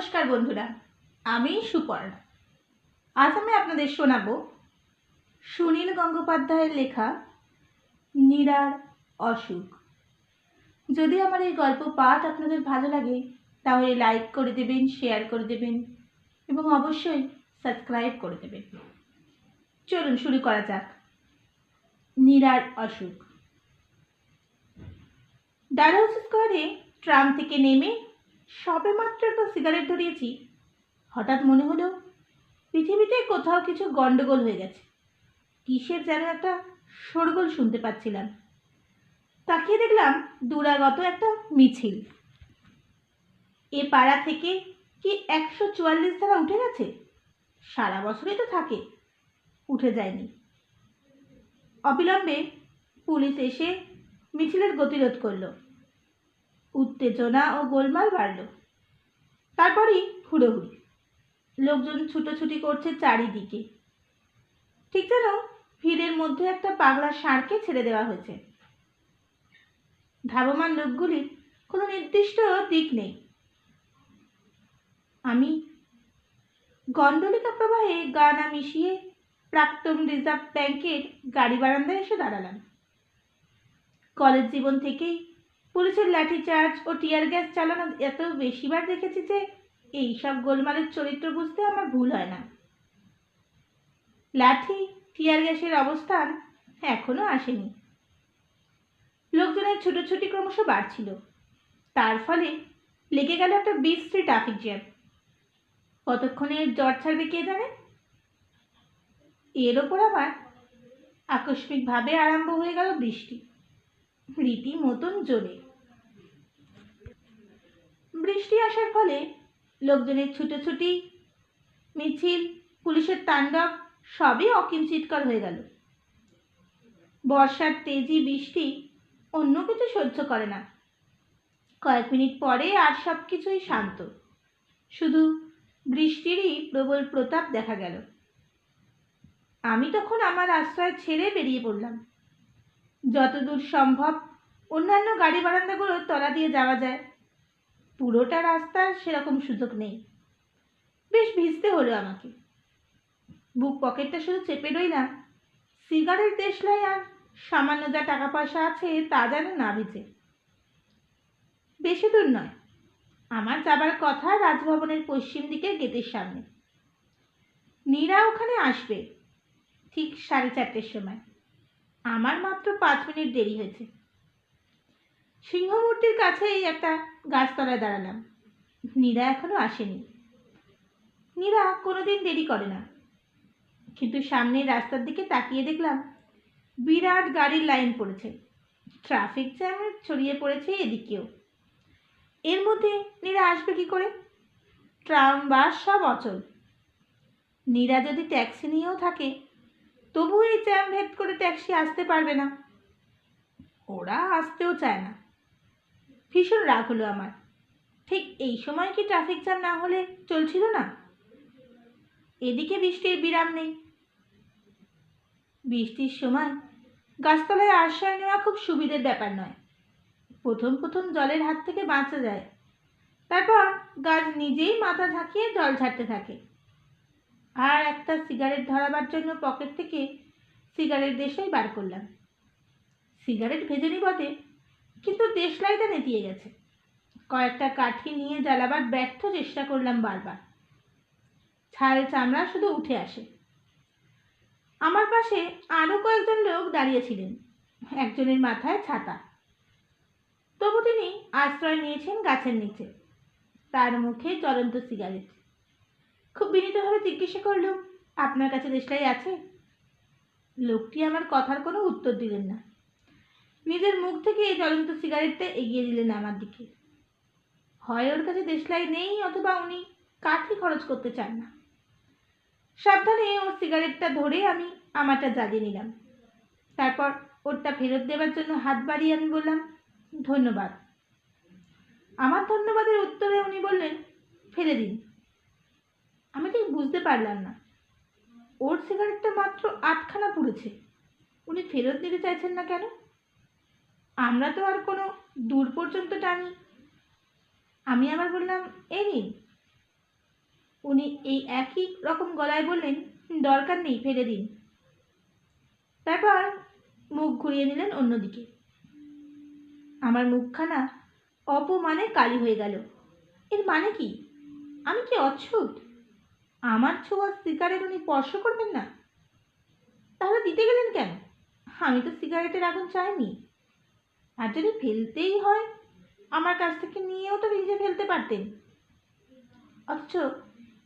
নমস্কার বন্ধুরা, আমি সুপর্ণা। আজ আমি আপনাদের শোনাবো সুনীল গঙ্গোপাধ্যায়ের লেখা, নীরার অসুখ। যদি আমার এই গল্প পাঠ আপনাদের ভালো লাগে, তাহলে লাইক করে দেবেন, শেয়ার করে দেবেন, এবং অবশ্যই সাবস্ক্রাইব করে দেবেন। চলুন শুরু করা যাক। নীরার অসুখ। ডালহাউস স্কোয়ারে ট্রাম থেকে নেমে সবে মাত্র একটা সিগারেট ধরিয়েছি। হঠাৎ মনে হলো, পৃথিবীতে কোথাও কিছু গন্ডগোল হয়ে গেছে। কিসের যেন একটা শোরগোল শুনতে পাচ্ছিলাম। তাকিয়ে দেখলাম দূরাগত একটা মিছিল। এ পাড়া থেকে কি একশো চুয়াল্লিশ ধারা উঠে গেছে? সারা বছরই তো থাকে। উঠে যায়নি। অবিলম্বে পুলিশ এসে মিছিলের গতিরোধ করল। উত্তেজনা ও গোলমাল বাড়ল। তারপরেই হুড়োহুড়ি। লোকজন ছুটোছুটি করছে চারিদিকে। ঠিক যেন ভিড়ের মধ্যে একটা পাগলা ষাঁড়কে ছেড়ে দেওয়া হয়েছে। ধাবমান লোকগুলির কোনো নির্দিষ্ট দিক নেই। আমি গণ্ডলিকা প্রবাহে গানা মিশিয়ে প্রাক্তন রিজার্ভ ব্যাংকের গাড়ি বারান্দায় এসে দাঁড়ালাম। কলেজ জীবন থেকেই পুলিশের লাঠিচার্জ ও টিয়ার গ্যাস চালানো এত বেশিবার দেখেছি যে এই সব গোলমালের চরিত্র বুঝতে আমার ভুল হয় না। লাঠি, টিয়ার গ্যাসের অবস্থান এখনও আসেনি। লোকজনের ছুটোছুটি ক্রমশ বাড়ছিল। তার ফলে লেগে গেল একটা বিশ্রী ট্রাফিক জ্যাম। কতক্ষণে জ্বর ছাড়বে কে জানে? এর ওপর আবার আকস্মিকভাবে আরম্ভ হয়ে গেল বৃষ্টি। রীতি মতন জোরে। বৃষ্টি আসার ফলে লোকজনের ছুটোছুটি, মিছিল, পুলিশের তাণ্ডব সবই অকিঞ্চিৎকর হয়ে গেল। বর্ষার তেজি বৃষ্টি অন্য কিছু সহ্য করে না। কয়েক মিনিট পরে আর সব কিছুই শান্ত। শুধু বৃষ্টিরই প্রবল প্রতাপ দেখা গেল। আমি তখন আমার আশ্রয় ছেড়ে বেরিয়ে পড়লাম। যতদূর সম্ভব অন্যান্য গাড়ি বারান্দাগুলোর তলা দিয়ে যাওয়া যায়। পুরোটা রাস্তার সেরকম সুযোগ নেই। বেশ ভিজতে হলো আমাকে। বুক পকেটটা শুধু চেপে রইলাম সিগারেট দেশলাই আর সামান্য যা টাকা পয়সা আছে তা যেন না ভিজে। বেশি দূর নয়, আমার যাবার কথা রাজভবনের পশ্চিম দিকে গেটের সামনে। নীরা ওখানে আসবে, ঠিক সাড়ে চারটের সময়। আমার মাত্র পাঁচ মিনিট দেরি হয়েছে। সিংহমূর্তির কাছেই একটা গাছতলায় দাঁড়ালাম। নীরা এখনও আসেনি। নীরা কোনোদিন দেরি করে না। কিন্তু সামনের রাস্তার দিকে তাকিয়ে দেখলাম বিরাট গাড়ির লাইন পড়েছে। ট্রাফিক জ্যাম ছড়িয়ে পড়েছে এদিকেও। এর মধ্যে নীরা আসবে কি করে? ট্রাম, বাস সব অচল। নীরা যদি ট্যাক্সি নিয়েও থাকে তবু এই জ্যাম ভেদ করে ট্যাক্সি আসতে পারবে না। ওরা আসতেও চায় না। ভীষণ রাগ হলো আমার। ঠিক এই সময় কি ট্রাফিক জ্যাম না হলে চলছিল না? এদিকে বৃষ্টির বিরাম নেই। বৃষ্টির সময় গাছতলায় আশ্রয় নেওয়া খুব সুবিধের ব্যাপার নয়। প্রথম প্রথম জলের হাত থেকে বাঁচা যায়। তারপর গাছ নিজেই মাথা ঝাঁকিয়ে জল ছাড়তে থাকে। আর একটা সিগারেট ধরাবার জন্য পকেট থেকে সিগারেট দেশলাই বার করলাম। সিগারেট ভেজেনি বটে কিন্তু দেশলাইটা নেতিয়ে গেছে। কয়েকটা কাঠি নিয়ে জ্বালাবার ব্যর্থ চেষ্টা করলাম বারবার। ছাল চামড়া শুধু উঠে আসে। আমার পাশে আরও কয়েকজন লোক দাঁড়িয়েছিলেন একজনের মাথায় ছাতা। তবু তিনি আশ্রয় নিয়েছেন গাছের নিচে। তার মুখে জ্বলন্ত সিগারেট। খুব বিনীতভাবে জিজ্ঞাসা করলুম আপনার কাছে দেশলাই আছে? লোকটি আমার কথার কোনো উত্তর দিলেন না। নিজের মুখ থেকে এই জ্বলন্ত সিগারেটটা এগিয়ে দিলেন আমার দিকে। হয় ওর কাছে দেশলাই নেই অথবা উনি কাঠি খরচ করতে চান না। সাবধানে ওর সিগারেটটা ধরে আমি আমারটা জ্বালিয়ে নিলাম। তারপর ওরটা ফেরত দেওয়ার জন্য হাত বাড়িয়ে আমি বললাম, ধন্যবাদ। আমার ধন্যবাদের উত্তরে উনি বললেন, ফেলে দিন। আমি ঠিক বুঝতে পারলাম না। ওর সিগারেটটা মাত্র আটখানা পুড়েছে। উনি ফেরত দিতে চাইছেন না কেন? আমরা তো আর কোনো দূর পর্যন্ত টানি। আমি আবার বললাম এই নিন উনি এই একই রকম গলায় বললেন, দরকার নেই, ফেলে দিন। তারপর মুখ ঘুরিয়ে নিলেন অন্যদিকে। আমার মুখখানা অপমানে কালি হয়ে গেল। এর মানে কি? আমি কি অচ্ছুত আমার ছোঁয়া সিগারেট উনি স্পর্শ করবেন না? তাহলে দিতে গেলেন কেন? আমি তো সিগারেটের আগুন চাইনি। আর যদি ফেলতেই হয়, আমার কাছ থেকে নিয়েও তো নিজে ফেলতে পারতেন। অথচ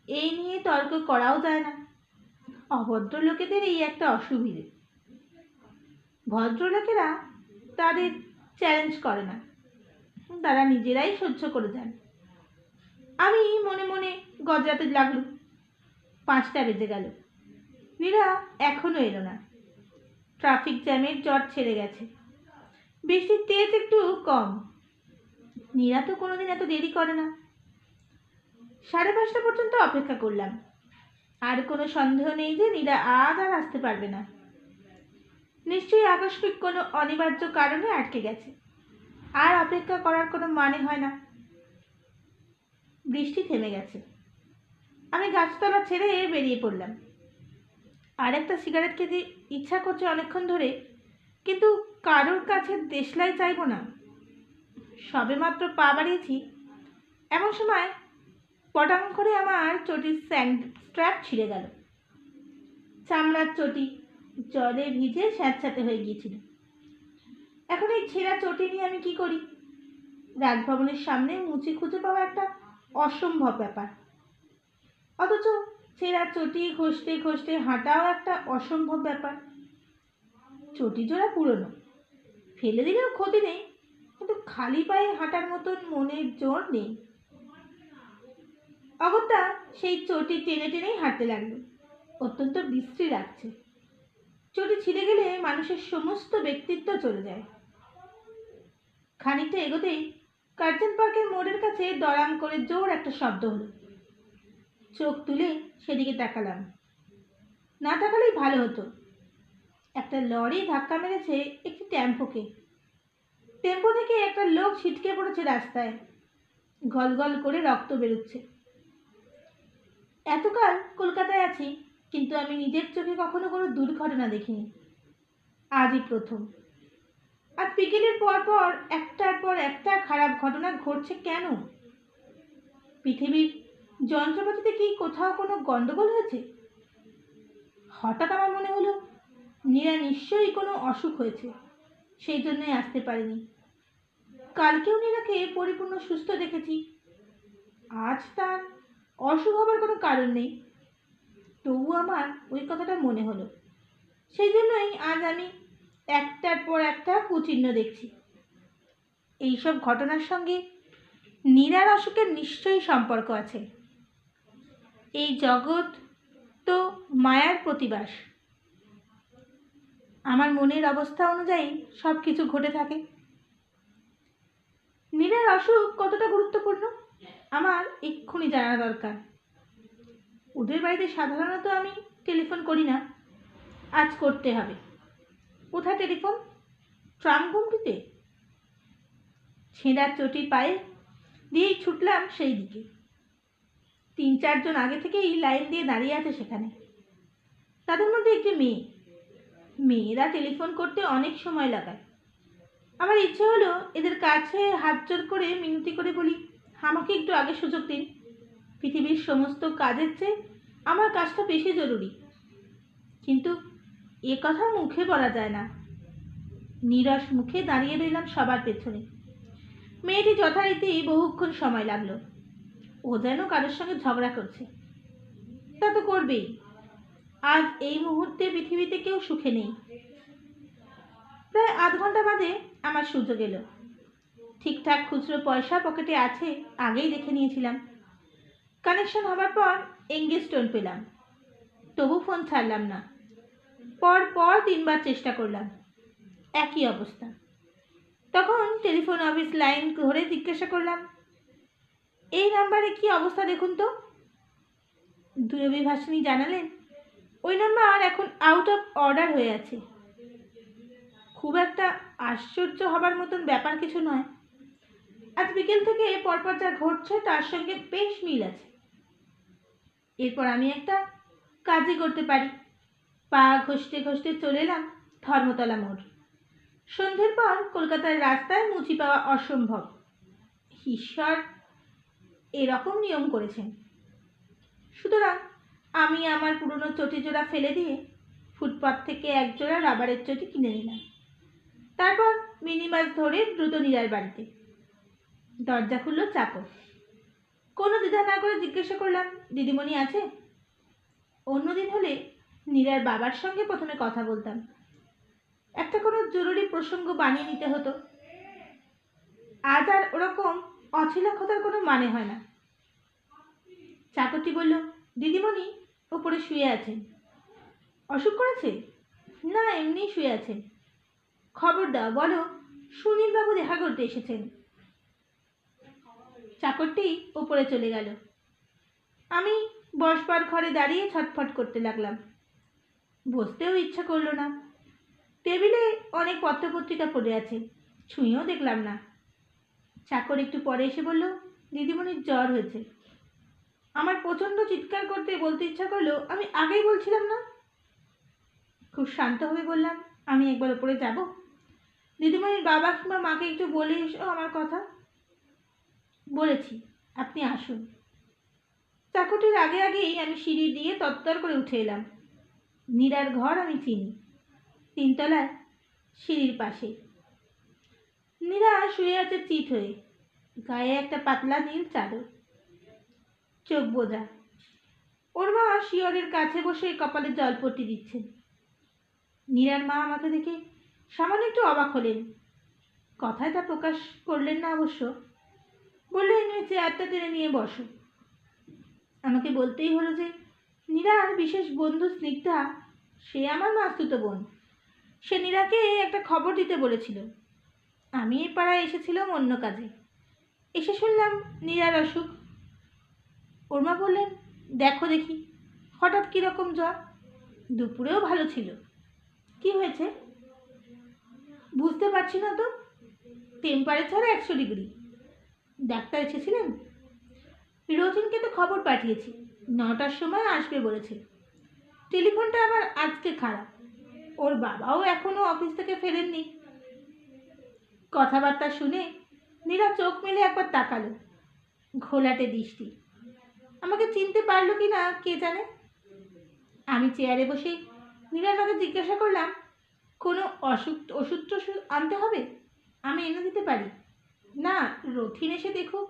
এই নিয়ে তর্ক করাও যায় না। অভদ্র লোকেদের এই একটা অসুবিধে। ভদ্রলোকেরা তাদের চ্যালেঞ্জ করে না। তারা নিজেরাই সহ্য করে যান। আমি মনে মনে গজরাতে লাগলুম পাঁচটা বেজে গেল। নীরা এখনও এলো না। ট্রাফিক জ্যামের জট ছেড়ে গেছে। বৃষ্টির তেজ একটু কম। নীরা তো কোনোদিন এত দেরি করে না। সাড়ে পাঁচটা পর্যন্ত অপেক্ষা করলাম। আর কোনো সন্দেহ নেই যে নীরা আজ আর আসতে পারবে না। নিশ্চয়ই আকস্মিক কোনো অনিবার্য কারণে আটকে গেছে। আর অপেক্ষা করার কোনো মানে হয় না। বৃষ্টি থেমে গেছে। আমি গাছতলা ছেড়ে বেরিয়ে পড়লাম। আর একটা সিগারেট খেতে ইচ্ছা করছে অনেকক্ষণ ধরে, কিন্তু কারোর কাছে দেশলাই চাইব না। সবে মাত্র পা বাড়িয়েছি। এমন সময় পটাং করে আমার চটির স্যান্ড স্ট্র্যাপ ছিঁড়ে গেল। চামড়ার চটি জলে ভিজে স্যাঁতস্যাঁতে হয়ে গিয়েছিল। এখন এই ছেঁড়া চটি নিয়ে আমি কি করি? রাজভবনের সামনে মুচি খুঁজে পাওয়া একটা অসম্ভব ব্যাপার। অথচ ছেঁড়া চটি ঘষতে ঘষতে হাঁটাও একটা অসম্ভব ব্যাপার। চটি জোড়া পুরনো। ফেলে দিলেও ক্ষতি নেই, কিন্তু খালি পায়ে হাঁটার মতন মনের জোর নেই। অগত্যা সেই চটি টেনে টেনেই হাঁটতে লাগল। অত্যন্ত বিশ্রী লাগছে। চটি ছিঁড়ে গেলে মানুষের সমস্ত ব্যক্তিত্ব চলে যায়। খানিকটা এগোতেই কার্জন পার্কের মোড়ের কাছে দড়াম করে জোর একটা শব্দ হলো। চোখ তুলে সেদিকে তাকালাম। না তাকালেই ভালো হতো। একটা লরি ধাক্কা মেরেছে একটি টেম্পোকে। টেম্পো থেকে একটা লোক ছিটকে পড়েছে রাস্তায়। গল গল করে রক্ত বেরোচ্ছে। এতকাল কলকাতায় আছি, কিন্তু আমি নিজের চোখে কখনো কোনো দুর্ঘটনা দেখিনি। আজই প্রথম। আর বিকেলের পর পর একটার পর একটা খারাপ ঘটনা ঘটছে কেন? পৃথিবীর যন্ত্রপাতিতে কি কোথাও কোনো গণ্ডগোল হয়েছে? হঠাৎ আমার মনে নীরা নিশ্চয়ই কোনো অসুখ হয়েছে। সেই জন্যই আসতে পারিনি। কালকেও নীরাকে পরিপূর্ণ সুস্থ দেখেছি। আজ তার অসুখ হবার কোনো কারণ নেই। তবু আমার ওই কথাটা মনে হলো। সেই জন্যই আজ আমি একটার পর একটা কুচিহ্ন দেখছি। এইসব ঘটনার সঙ্গে নীরার অসুখের নিশ্চয়ই সম্পর্ক আছে। এই জগৎ তো মায়ার প্রতিবাস। আমার মনের অবস্থা অনুযায়ী সব কিছু ঘটে থাকে। নীরার অসুখ কতটা গুরুত্বপূর্ণ? আমার এক্ষুনি জানা দরকার। ওদের বাড়িতে সাধারণত আমি টেলিফোন করি না। আজ করতে হবে। কোথায় টেলিফোন? ট্রাম গুমটিতে ছেঁড়ার চটি পায়ে দিয়েই ছুটলাম সেই দিকে। তিন চারজন আগে থেকেই লাইন দিয়ে দাঁড়িয়ে আছে সেখানে। তাদের মধ্যে একটি মেয়ে। মেয়েরা টেলিফোন করতে অনেক সময় লাগায়। আমার ইচ্ছে হলো এদের কাছে হাত জোর করে মিনতি করে বলি, আমাকে একটু আগে সুযোগ দিন। পৃথিবীর সমস্ত কাজের চেয়ে আমার কাজটা বেশি জরুরি। কিন্তু এ কথা মুখে বলা যায় না। নিরস মুখে দাঁড়িয়ে রইলাম সবার পেছনে। মেয়েটি যথারীতি বহুক্ষণ সময় লাগল। ও যেন কারোর সঙ্গে ঝগড়া করছে। তা তো করবেই। আজ এই মুহূর্তে পৃথিবীতে কেউ সুখে নেই। প্রায় আধ ঘণ্টা বাদে আমার সুযোগ এলো ঠিকঠাক খুচরো পয়সা পকেটে আছে, আগেই দেখে নিয়েছিলাম। কানেকশন হবার পর এঙ্গেজ টোন পেলাম। তবু ফোন ছাড়লাম না। পর পর তিনবার চেষ্টা করলাম। একই অবস্থা। তখন টেলিফোন অফিস লাইন ধরে জিজ্ঞাসা করলাম, এই নাম্বারে কি অবস্থা দেখুন তো? দূরভিভাষিনী জানালেন ওই নাম্বার এখন আউট অফ অর্ডার হয়ে আছে। খুব একটা আশ্চর্য হবার মতন ব্যাপার কিছু নয়। আজ বিকেল থেকে পরপর যা ঘটছে তার সঙ্গে বেশ মিল আছে। এরপর আমি একটা কাজই করতে পারি। পা ঘষতে ঘষতে চলে এলাম ধর্মতলা মোড়। সন্ধ্যের পর কলকাতার রাস্তায় মুচি পাওয়া অসম্ভব। ঈশ্বর, এরকম নিয়ম করেছেন। সুতরাং আমি আমার পুরনো চটি জোড়া ফেলে দিয়ে ফুটপাথ থেকে এক জোড়া রাবারের চটি কিনে নিলাম। তারপর মিনি বাস ধরে দ্রুত নীরার বাড়িতে। দরজা খুলল চাকর। কোনো দ্বিধা না করে জিজ্ঞাসা করলাম, দিদিমণি আছে? অন্যদিন হলে নীরার বাবার সঙ্গে প্রথমে কথা বলতাম। একটা কোনো জরুরি প্রসঙ্গ বানিয়ে নিতে হতো। আজ আর ওরকম অছিলাক্ষতার কোনো মানে হয় না। চাকরটি বলল, দিদিমণি ওপরে শুয়ে আছে। অসুখ করেছে? না, এমনিই শুয়ে আছেন খবর দাও, বলো, সুনীলবাবু দেখা করতে এসেছেন। চাকরটি ওপরে চলে গেল। আমি বসবার ঘরে দাঁড়িয়ে ছটফট করতে লাগলাম। বসতেও ইচ্ছা করল না। টেবিলে অনেক পত্রপত্রিকা পড়ে আছে, ছুঁয়েও দেখলাম না। চাকর একটু পরে এসে বলল, দিদিমণির জ্বর হয়েছে। আমার প্রচণ্ড চিৎকার করতে বলতে ইচ্ছা করল, আমি আগেই বলছিলাম না। খুব শান্তভাবে বললাম, আমি একবার ওপরে যাব? দিদিমণির বাবা কিংবা মাকে একটু বলে এসো আমার কথা। বলেছি, আপনি আসুন। চাকুটির আগে আগেই আমি সিঁড়ি দিয়ে তত্তর করে উঠে এলাম। নীরার ঘর আমি চিনি। তিনতলায় সিঁড়ির পাশে। নীরা শুয়ে আছে চিট হয়ে। গায়ে একটা পাতলা নীল চাদর। চোখ বোঝা। ওর মা শিয়রের কাছে বসে কপালে জলপট্টি দিচ্ছেন। নীরার মা আমাকে দেখে সামান্য একটু অবাক হলেন। কথায় তা প্রকাশ করলেন না অবশ্য। বললেন চেয়ারটা টেনে নিয়ে বসো। আমাকে বলতেই হলো যে, নীরার বিশেষ বন্ধু, স্নিগ্ধা, সে আমার মাস্তুতো বোন। সে নীরাকে একটা খবর দিতে বলেছিল। আমি এই পাড়ায় এসেছিলাম অন্য কাজে। এসে শুনলাম নীরার অসুখ। ওর মা বললেন, দেখো দেখি, হঠাৎ কীরকম জ্বর? দুপুরেও ভালো ছিল। কি হয়েছে? বুঝতে পারছি না তো টেম্পারেচার একশো ডিগ্রি। ডাক্তার এসেছিলেন? রোজিনকে তো খবর পাঠিয়েছি, নটার সময় আসবে বলেছে। টেলিফোনটা আবার আজকে খারাপ। ওর বাবাও এখনও অফিস থেকে ফেরেননি। কথাবার্তা শুনে নীরা চোখ মেলে একবার তাকালো। ঘোলাটে দৃষ্টি। আমাকে চিনতে পারল কি না কে জানে? আমি চেয়ারে বসে নীরার মাকে জিজ্ঞাসা করলাম, কোনো অসুখ ওষুধ টষুধ আনতে হবে? আমি এনে দিতে পারি? না, রথিন এসে দেখুক।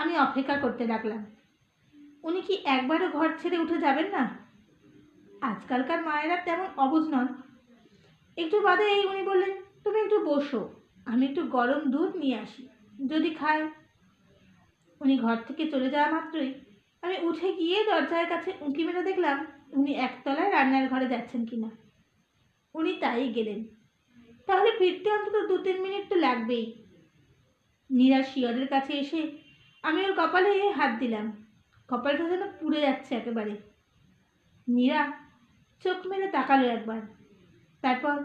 আমি অপেক্ষা করতে লাগলাম, উনি কি একবারও ঘর ছেড়ে উঠে যাবেন না? আজকালকার মায়েরা তেমন অবুঝ নন। একটু বাদে এই উনি বললেন, তুমি একটু বসো, আমি একটু গরম দুধ নিয়ে আসি, যদি খায়। উনি ঘর থেকে চলে যাওয়া মাত্রই আমি উঠে গিয়ে দরজার কাছে উঁকি মেরে দেখলাম উনি একতলায় রান্নার ঘরে যাচ্ছেন কিনা। উনি তাই গেলেন। তাহলে ফিরতে অন্তত দু তিন মিনিট তো লাগবেই। নীরা শিয়রের কাছে এসে আমি ওর কপালে হাত দিলাম। কপালটা যেন পুড়ে যাচ্ছে একেবারে। নীরা চোখ মেরে তাকালো একবার। তারপর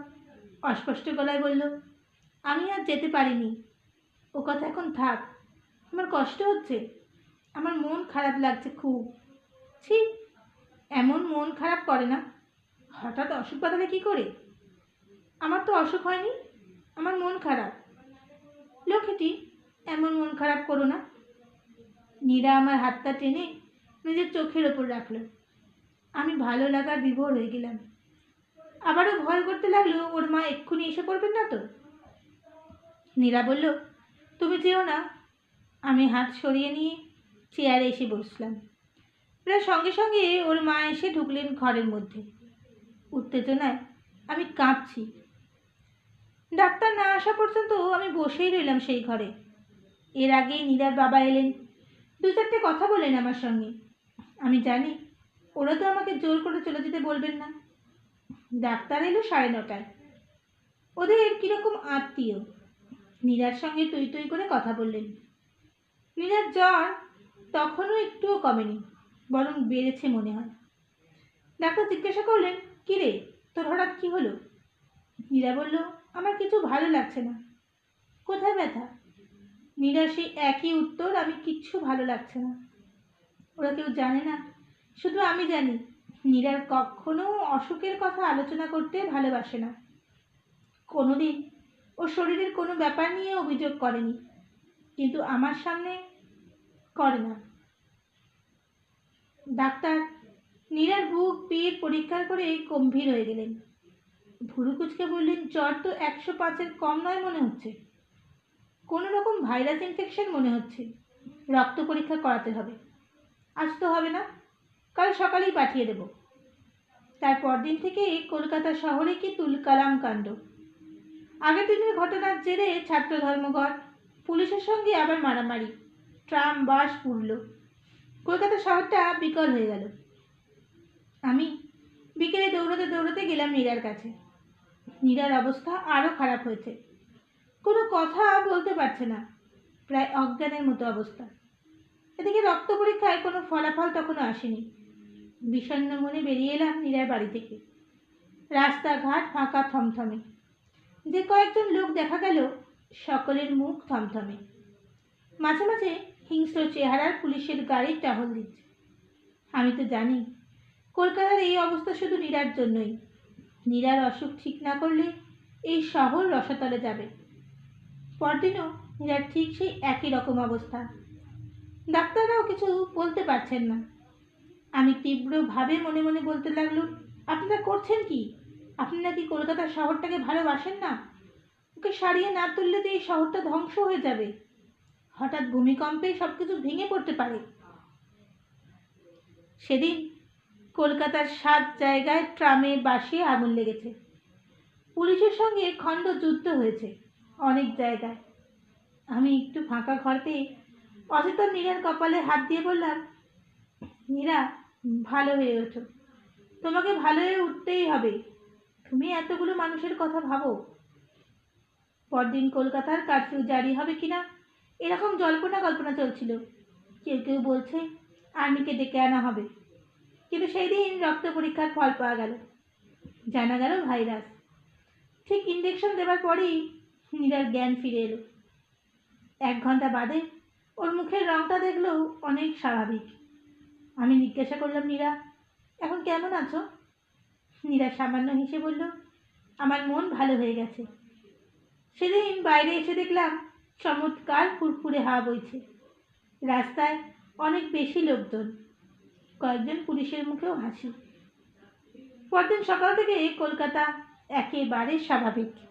অস্পষ্ট গলায় বলল, আমি আর যেতে পারিনি। ও কথা এখন থাক। আমার কষ্ট হচ্ছে। আমার মন খারাপ লাগছে খুব। ছি, এমন মন খারাপ করে না। হঠাৎ অসুখ বাঁধালে কী করে? আমার তো অসুখ হয়নি, আমার মন খারাপ। লক্ষ্মীটি, এমন মন খারাপ করো না। নীরা আমার হাতটা টেনে নিজের চোখের ওপর রাখল। আমি ভালো লাগার বিভোর হয়ে গেলাম। আবারও ভয় করতে লাগল, ওর মা এক্ষুনি এসে পড়বেন না তো? নীরা বলল, তুমি যেও না আমি হাত সরিয়ে নিয়ে চেয়ারে এসে বসলাম। প্রায় সঙ্গে সঙ্গে ওর মা এসে ঢুকলেন ঘরের মধ্যে। উত্তেজনায় আমি কাঁপছি ডাক্তার না আসা পর্যন্ত আমি বসেই রইলাম সেই ঘরে। এর আগেই নীরার বাবা এলেন। দু চারটে কথা বলেন আমার সঙ্গে। আমি জানি ওরা তো আমাকে জোর করে চলে যেতে বলবেন না। ডাক্তার এলো সাড়ে নটায়। ওদের কীরকম আত্মীয়? নীরার সঙ্গে তুই তুই করে কথা বললেন। নীরার জ্বর তখনও একটুও কমেনি, বরং বেড়েছে মনে হয়। ডাক্তার জিজ্ঞাসা করলেন কী রে তোর হঠাৎ কী হলো? নীরা বলল, আমার কিছু ভালো লাগছে না। কোথায় ব্যথা? নীরা সেই একই উত্তর, আমি কিচ্ছু ভালো লাগছে না। ওরা কেউ জানে না, শুধু আমি জানি। নীরার কখনো অসুখের কথা আলোচনা করতে ভালোবাসে না। কোনোদিন ও শরীরের কোনো ব্যাপার নিয়ে অভিযোগ করেনি। কিন্তু আমার সামনে করে না। ডাক্তার নীরার বুক, পিঠ পরীক্ষা করে গম্ভীর হয়ে গেলেন। ভুরু কুচকে বললেন, জ্বর তো একশো পাঁচের কম নয় মনে হচ্ছে। কোনো রকম ভাইরাস ইনফেকশন মনে হচ্ছে। রক্ত পরীক্ষা করাতে হবে। আজ তো হবে না। কাল সকালেই পাঠিয়ে দেব। তারপর দিন থেকে কলকাতা শহরে কি তুলকালাম কাণ্ড। আগের দিনের ঘটনার জেরে ছাত্র ধর্মঘট পুলিশের সঙ্গে আবার মারামারি। ট্রাম বাস পুড়ল। কলকাতা শহরটা বিকল হয়ে গেল। আমি বিকেলে দৌড়তে দৌড়তে গেলাম নীরার কাছে। নীরার অবস্থা আরও খারাপ হয়েছে। কোনো কথা বলতে পারছে না। প্রায় অজ্ঞানের মতো অবস্থা। এদিকে রক্ত পরীক্ষায় কোনো ফলাফল তখনও আসেনি। বিষণ্ণ মনে বেরিয়ে এলাম নীরার বাড়ি থেকে। রাস্তাঘাট ফাঁকা থমথমে। যে কয়েকজন লোক দেখা গেল সকলের মুখ থমথমে। মাঝে মাঝে হিংস্র চেহারার পুলিশের গাড়ির টহল দিচ্ছে। আমি তো জানি, কলকাতার এই অবস্থা শুধু নীরার জন্যই। নীরার অসুখ ঠিক না করলে এই শহর রসাতলে যাবে। পরদিনও নীরার ঠিক সেই একই রকম অবস্থা। ডাক্তাররাও কিছু বলতে পারছেন না। আমি তীব্রভাবে মনে মনে বলতে লাগলুম, আপনারা করছেন কি? আপনারা কি কলকাতা শহরটাকে ভালোবাসেন না? ওকে সারিয়ে না তুললে তো এই শহরটা ধ্বংস হয়ে যাবে। হঠাৎ ভূমিকম্পে সব কিছু ভেঙে পড়তে পারে। সেদিন কলকাতার সাত জায়গায় ট্রামে বাসে আগুন লেগেছে। পুলিশের সঙ্গে খণ্ড যুদ্ধ হয়েছে অনেক জায়গায়। আমি একটু ফাঁকা ঘর পেয়ে অচেতন মীরার কপালে হাত দিয়ে বললাম, মীরা, ভালো হয়ে ওঠো। তোমাকে ভালো হয়ে উঠতেই হবে। তুমি এতগুলো মানুষের কথা ভাবো। পরদিন কলকাতার কারফিউ জারি হবে কিনা? এরকম জল্পনা কল্পনা চলছিল। কেউ কেউ বলছে, আর্মিকে ডেকে আনা হবে। কিন্তু সেই দিন রক্ত পরীক্ষার ফল পাওয়া গেল। জানা গেল ভাইরাস। ঠিক ইঞ্জেকশন দেওয়ার পরেই নীরার জ্ঞান ফিরে এলো। এক ঘণ্টা বাদে ওর মুখের রংটা দেখলেও অনেক স্বাভাবিক। আমি জিজ্ঞাসা করলাম, নীরা, এখন কেমন আছো? নীরা সামান্য হেসে বলল, আমার মন ভালো হয়ে গেছে। সেদিন বাইরে এসে দেখলাম চমৎকার ফুরফুরে হাওয়া বইছে। রাস্তায় অনেক বেশি লোকজন, কয়েকজন পুলিশের মুখেও হাসি। পরদিন সকাল থেকে কলকাতা একেবারে স্বাভাবিক।